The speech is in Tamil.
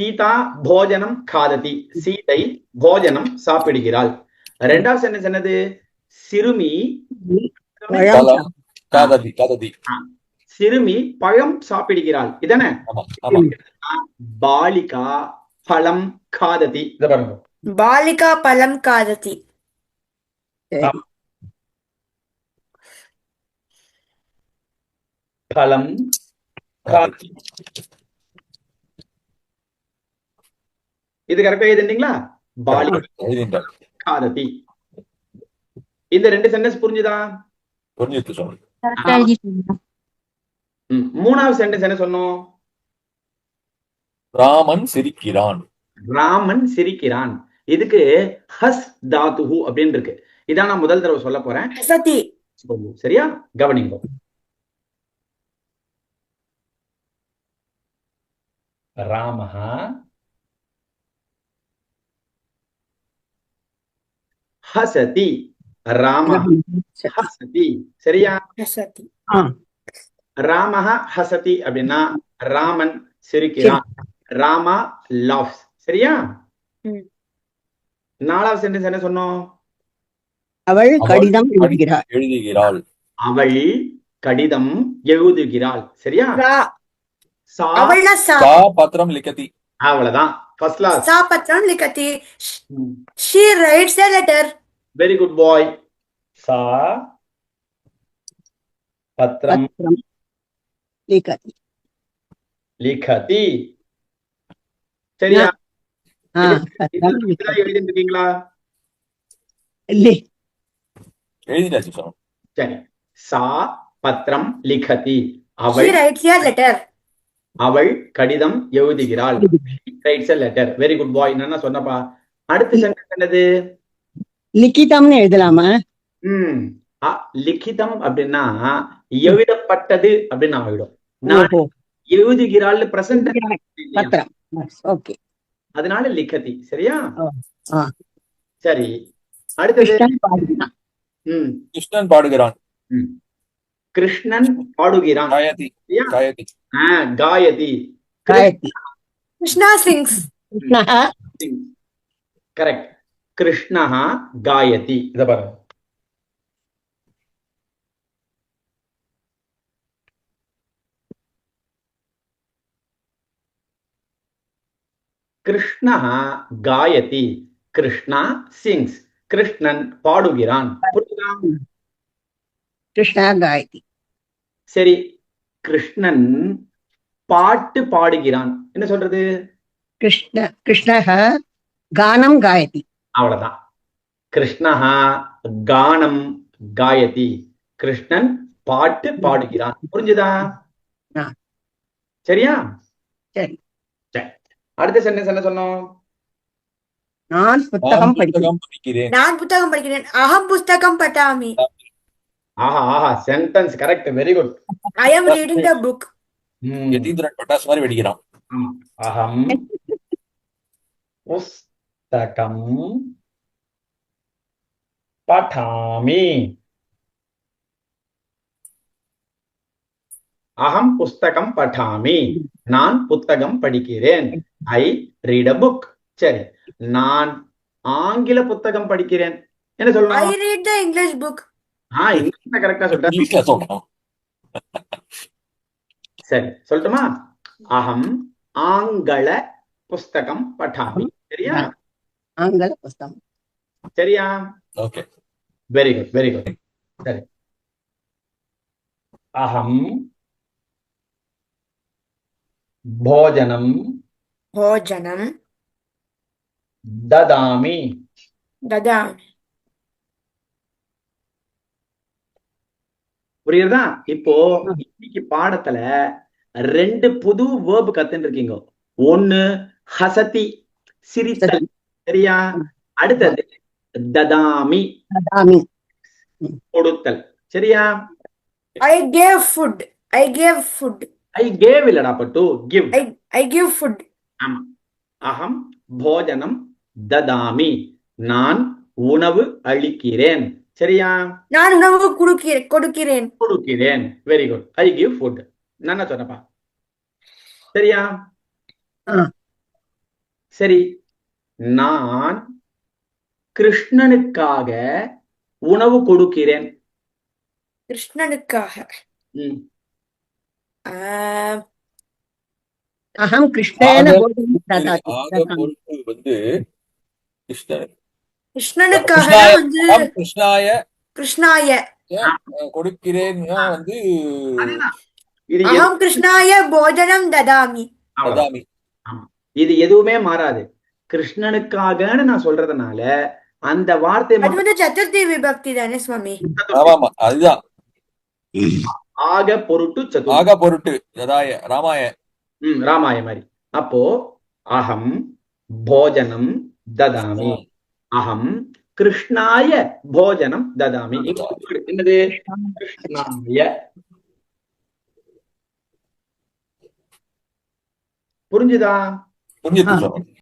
சீதா போஜனம் காததி. சீதை போஜனம் சாப்பிடுகிறாள். ரெண்டாவது சென்டென்ஸ் என்னது? சிறுமி காததி காததி. சிறுமி பழம் சாப்பிடுகிறாள். இதானே பாலிகா பழம் காததி. பாலிகா பழம் காததி. பழம் காததி. இது கரெக்டா எழுதிட்டீங்களா? இந்த ரெண்டு சென்டென்ஸ் புரிஞ்சுதா? மூணாவது சென்டென்ஸ் என்ன சொன்னோம்? ராமன் சிரிக்கிறான். ராமன் சிரிக்கிறான். இதுக்கு ஹஸ் தாத்துஹு அப்படின்னு இருக்கு. இதான் நான் முதல் தடவை சொல்ல போறேன். சரியா? கவனிங்க. ராமஹா ஹசதி ஹசதி. சரியா? ராமஹ ஹசதி அப்படின்னா ராமன் சிரிக்கிறான். ராமா லவ்ஸ் சரியா? நாலாவது சென்டென்ஸ் என்ன சொன்னோம்? அவள் கடிதம் எழுதுகிறாள். அவள் கடிதம் எழுதுகிறாள். சரியா? அவளதான் First class. Sapatram likati. She writes a letter. Very good boy. Sa. Patram. Patram. Likati. Likati. சரியா எழுதிருக்கீங்களா எழுதிட்டாச்சு சரி சா பத்திரம் லிகதி அவள் ரைட்ஸ் லெட்டர் அவள் கடிதம் எழுதுகிறாள். Writes letter very good boy என்ன சொன்னப்பா. அடுத்த சென்டென்ஸ் என்னது? லிখিதம்னு எழுதலாமா? ம். லிখিதம் அப்படின்னா எழுதப்பட்டது அப்படின்னு ஆகிடும் நான் எழுதுகிறாள் பிரசன்ட் பத்திரம். ஓகே அதனால லிக்கதி சரியா? ஆ. சரி. அடுத்தது. கிருஷ்ணன் பாடுகிறான். ம். கிருஷ்ணன் பாடுகிறான் காயதி காயதி கிருஷ்ணா சிங்ஸ் கரெக்ட் கிருஷ்ணா காயதி இத பாருங்க கிருஷ்ணா காயதி கிருஷ்ணா சிங்ஸ் கிருஷ்ணன் பாடுகிறான் புரியுதா கிருஷ்ணா காயதி சரி கிருஷ்ணன் பாட்டு பாடுகிறான். என்ன சொல்றது? கிருஷ்ண கிருஷ்ணः கானம் காயதி. அவ்வளவுதான். கிருஷ்ணஹா கானம் காயதி. கிருஷ்ணன் பாட்டு பாடுகிறான். புரிஞ்சுதா. சரியா? சரி. அடுத்த சென்டென்ஸ் என்ன சொன்னோம்? நான் புத்தகம் நான் படிக்கிறேன் புத்தகம் படிக்கிறேன். நான் புத்தகம் படிக்கிறேன். அகம் புஸ்தகம் பட்டாமி. ஆஹா ஆஹா sentence correct very good I am reading the book Yatheendran பட்டாசு மாதிரி வெடிக்கிறான். அகம் புஸ்தகம். பட்டாமி. அகம் புஸ்தகம் பட்டாமி. நான் புத்தகம் படிக்கிறேன். ஐ ரீட் அ புக் சரி நான் ஆங்கில புத்தகம் படிக்கிறேன். என்ன ஐ சொல்லணும் ரீட் த இங்கிலீஷ் புக் ஆஹ் இங்கிலீஷ்ல கரெக்டா சொல்லிட்டேன் சரி சொல்லட்டுமா அகம் ஆங்கள புஸ்தகம் பட்டாமி சரியா ஆங்கில புஸ்தகம் சரியா okay very good very good சரி அகம் भोजनम भोजनम ददामि ददामि புரியுதா இப்போ இன்னைக்கு பாடத்துல ரெண்டு புது வேர்பு கத்துன்னு இருக்கீங்க ஒண்ணு ஹசதி சிரித்தல். சரியா? அடுத்தது ததாமி. கொடுத்தல். சரியா? I gave food I gave food I gave இல்லடா பட்டு கிவ் ஐ கிவ் ஃபுட் ஆமா. அகம் போஜனம் ததாமி. நான் உணவு அளிக்கிறேன். சரியா? நான் உணவு கொடுக்கிறேன் கொடுக்கிறேன். கொடுக்கிறேன். Very good I give food நான் சொன்னப்பா. சரியா. சரி. நான் கிருஷ்ணனுக்காக உணவு கொடுக்கிறேன். கிருஷ்ணனுக்காக. அகம் கிருஷ்ணேன வந்து கிருஷ்ணன் கிருஷ்ணனுக்காக கிருஷ்ணாய வந்து கிருஷ்ணாய கிருஷ்ணாய. கொடுக்கிறேன். வந்து அகம் கிருஷ்ணாய போஜனம் ததாமி. பதாமி இது எதுவுமே மாறாது. கிருஷ்ணனுக்காகன்னு நான் சொல்றதுனால அந்த வார்த்தை அது வந்து சதுர்த்தி விபக்தி தானே சுவாமி? ஆமாமா அதுதான். ஆக பொருட்டு ஆக பொருட்டு ததாய ராமாய. ம் ராமாய மாதிரி. அப்போ அகம் போஜனம் ததாமி. அகம் கிருஷ்ணாய போஜனம் ததாமி. என்னது? கிருஷ்ணாய. புரிஞ்சுதா?